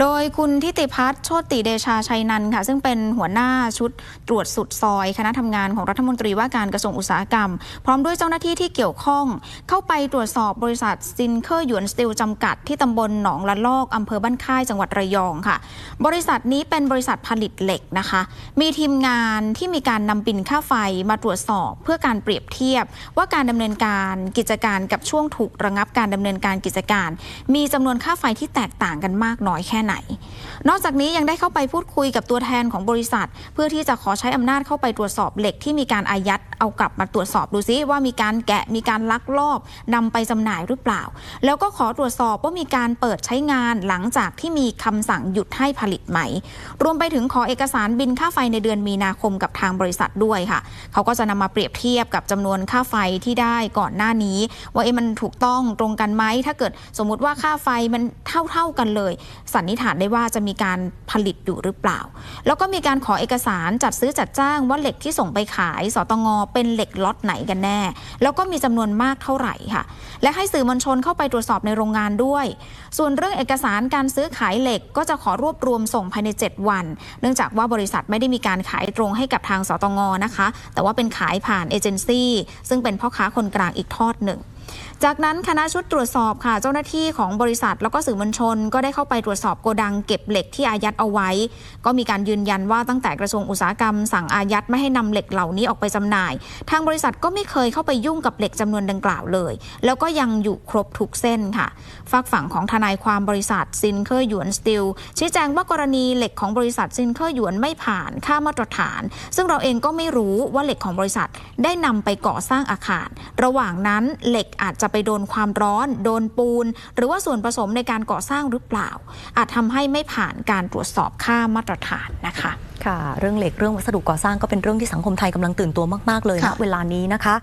โดยคุณทิติพัฒน์โชติเดชาชัยนันค่ะ ซึ่งเป็นหัวหน้าชุดตรวจสุดซอย คณะทำงานของรัฐมนตรีว่าการกระทรวงอุตสาหกรรม พร้อมด้วยเจ้าหน้าที่ที่เกี่ยวข้อง เข้าไปตรวจสอบบริษัทซินเคอร์หยวนสตีลจำกัดที่ตำบลหนองละลอกอำเภอบ้านค่ายจังหวัดระยองค่ะ บริษัทนี้เป็นบริษัทผลิตเหล็กนะคะ มีทีมงานที่มีการนำบินค่าไฟมาตรวจสอบเพื่อการเปรียบเทียบ ว่าการดำเนินการกิจการกับช่วงถูกระงับการดำเนินการกิจการ มีจำนวนค่าไฟที่แตกต่างกันมากน้อยแค่ไหน นอกจากนี้ยังได้เข้าไปพูดคุยกับตัวแทนของบริษัท เพื่อที่จะขอใช้อำนาจเข้าไปตรวจสอบเหล็กที่มีการอายัดเอากลับมาตรวจสอบดูซิว่ามีการแกะมีการลักลอบนำไปจำหน่ายหรือเปล่า แล้วก็ขอตรวจสอบว่ามีการเปิดใช้งานหลังจากที่มีคำสั่งหยุดให้ผลิตไหม รวมไปถึงขอเอกสารบินค่าไฟในเดือนมีนาคมกับทางบริษัทด้วยค่ะ เขาก็จะนำมาเปรียบเทียบกับจำนวนค่าไฟที่ได้ก่อนหน้านี้ ว่าเอ๊ะมันถูกต้องตรงกันไหมถ้าเกิดสมมติว่าค่าไฟมันเท่า ๆกันเลย สันนิษฐานได้ว่าจะมีการผลิตอยู่หรือเปล่า แล้วก็มีการขอเอกสารจัดซื้อจัดจ้างว่าเหล็กที่ส่งไปขายสตงเป็นเหล็กล็อตไหนกันแน่ แล้วก็มีจำนวนมากเท่าไหร่ค่ะ และให้สื่อมวลชนเข้าไปตรวจสอบในโรงงานด้วย ส่วนเรื่องเอกสารการซื้อขายเหล็กก็จะขอรวบรวมส่งภายใน 7 วัน เนื่องจากว่าบริษัทไม่ได้มีการขายตรงให้กับทางสตงนะคะ แต่ว่าเป็นขายผ่านเอเจนซี่ซึ่งเป็นพ่อค้าคนกลางอีกทอดหนึ่ง จากนั้นคณะชุดตรวจสอบค่ะ เจ้าหน้าที่ของบริษัท แล้วก็สื่อมวลชน ก็ได้เข้าไปตรวจสอบโกดังเก็บเหล็กที่อายัดเอาไว้ ก็มีการยืนยันว่าตั้งแต่กระทรวงอุตสาหกรรม สั่งอายัดไม่ให้นำเหล็กเหล่านี้ออกไปจำหน่าย ทางบริษัทก็ไม่เคยเข้าไปยุ่งกับเหล็กจำนวนดังกล่าวเลย แล้วก็ยังอยู่ครบทุกเส้นค่ะฝากฝั่งของทนายความบริษัทซินเคอร์หยวนสตีลชี้แจงว่ากรณีเหล็กของบริษัทซินเคอร์หยวนไม่ผ่านค่ามาตรฐาน ซึ่งเราเองก็ไม่รู้ว่าเหล็กของบริษัทได้นำไปก่อสร้างอาคาร ระหว่างนั้นเหล็กอาจจะไปโดนความร้อน โดนปูน หรือว่าส่วนผสมในการก่อสร้างหรือเปล่า อาจทำให้ไม่ผ่านการตรวจสอบค่ามาตรฐานนะคะค่ะ เรื่องเหล็กเรื่องวัสดุก่อสร้างก็เป็นเรื่องที่สังคมไทยกำลังตื่นตัวมาก ๆ เลยค่ะณเวลานี้นะคะ